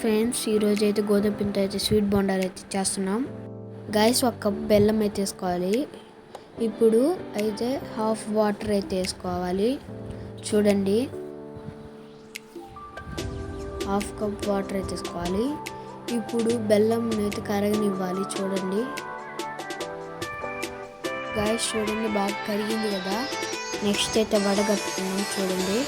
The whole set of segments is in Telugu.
ఫ్రెండ్స్ ఈరోజు అయితే గోధుమ పిండితో అయితే స్వీట్ బొండాలు అయితే చేస్తున్నాం. గైస్ ఒక కప్ బెల్లం అయితే వేసుకోవాలి. ఇప్పుడు అయితే హాఫ్ వాటర్ అయితే వేసుకోవాలి. చూడండి. హాఫ్ కప్ వాటర్ అయితే వేసుకోవాలి. ఇప్పుడు బెల్లం అయితే కరగనివ్వాలి. చూడండి. గాయస్ చూడండి బాగా కరిగింది కదా. నెక్స్ట్ అయితే వడగట్టుకున్నాం చూడండి.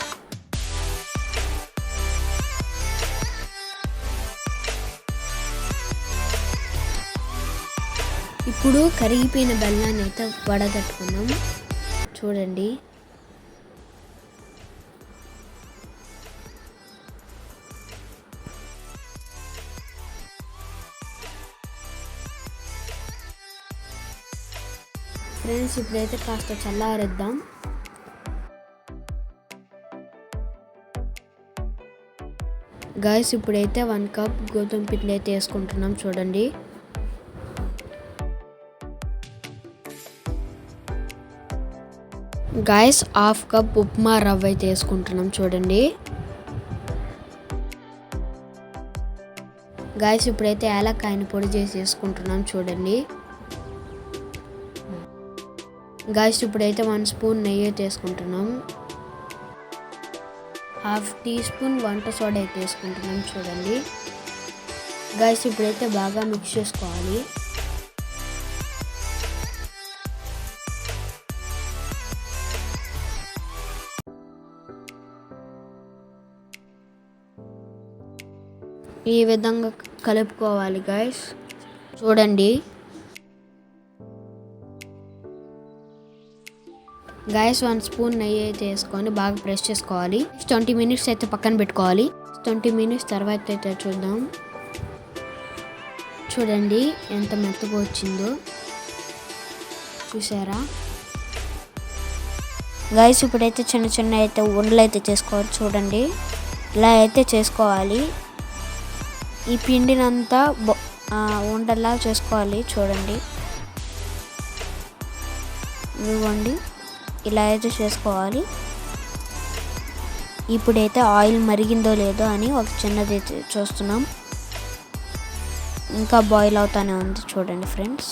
ఇప్పుడు కరిగిపోయిన బెల్లాన్ని అయితే వడగట్టుకున్నాం చూడండి. ఫ్రెండ్స్ ఇప్పుడైతే కాస్త చల్లారిద్దాం. గాయస్ ఇప్పుడైతే వన్ కప్ గోధుమ పిండి అయితే వేసుకుంటున్నాం చూడండి. గాయస్ హాఫ్ కప్ ఉప్మా రవ్వ అయితే వేసుకుంటున్నాం చూడండి. గాయస్ ఇప్పుడైతే ఏలక్కాయని పొడి చేసి వేసుకుంటున్నాం చూడండి. గాయస్ ఇప్పుడైతే వన్ స్పూన్ నెయ్యి అయితే వేసుకుంటున్నాం. హాఫ్ టీ స్పూన్ వంట సోడా అయితే వేసుకుంటున్నాం చూడండి. గాయస్ ఇప్పుడైతే బాగా మిక్స్ చేసుకోవాలి. ఈ విధంగా కలుపుకోవాలి గాయస్ చూడండి. గాయస్ వన్ స్పూన్ నెయ్యి అయితే వేసుకొని బాగా ప్రెస్ చేసుకోవాలి. ట్వంటీ మినిట్స్ అయితే పక్కన పెట్టుకోవాలి. ట్వంటీ మినిట్స్ తర్వాత అయితే చూద్దాం. చూడండి ఎంత మెత్తగా వచ్చిందో. చూసారా? గాయస్ ఇప్పుడైతే చిన్న చిన్న అయితే ఉండలు అయితే చేసుకోవాలి. చూడండి. ఇలా అయితే చేసుకోవాలి. ఈ పిండినంతా బొ ఉండలా చేసుకోవాలి. చూడండి. ఇవ్వండి ఇలా అయితే చేసుకోవాలి. ఇప్పుడైతే ఆయిల్ మరిగిందో లేదో అని ఒక చిన్నది అయితే చూస్తున్నాం. ఇంకా బాయిల్ అవుతానే ఉంది చూడండి ఫ్రెండ్స్.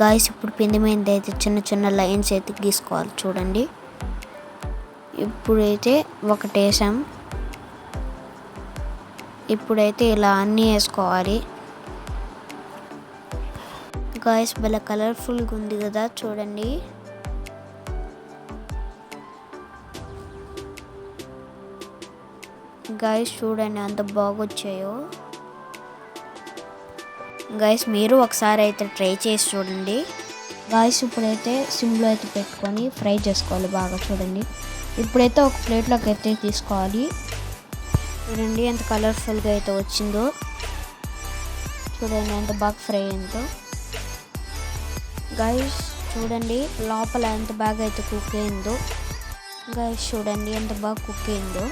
గాయస్ ఇప్పుడు పిండిమైంది అయితే చిన్న చిన్న లైన్స్ అయితే గీసుకోవాలి చూడండి. ఇప్పుడైతే ఒకటి వేసాం ఇప్పుడైతే ఇలా అన్నీ వేసుకోవాలి. గాయస్ భలే కలర్ఫుల్గా ఉంది కదా చూడండి. గాయస్ చూడండి అంత బాగొచ్చాయో. గాయస్ మీరు ఒకసారి అయితే ట్రై చేసి చూడండి. గాయస్ ఇప్పుడైతే సిమ్లో అయితే పెట్టుకొని ఫ్రై చేసుకోవాలి బాగా చూడండి. ఇప్పుడైతే ఒక ప్లేట్లోకి అయితే తీసుకోవాలి. చూడండి ఎంత కలర్ఫుల్గా అయితే వచ్చిందో. చూడండి ఎంత బాగా ఫ్రై అయిందో. గైస్ చూడండి లోపల ఎంత బాగా అయితే కుక్ అయిందో. గైస్ చూడండి ఎంత బాగా కుక్ అయిందో.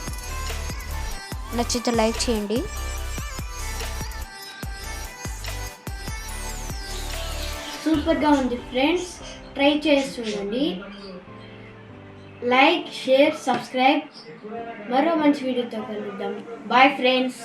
నచ్చితే లైక్ చేయండి. సూపర్గా ఉంది ఫ్రెండ్స్ ట్రై చేసి చూడండి. లైక్ షేర్ సబ్స్క్రైబ్ మరో మంచి వీడియోతో కలుద్దాం. Bye friends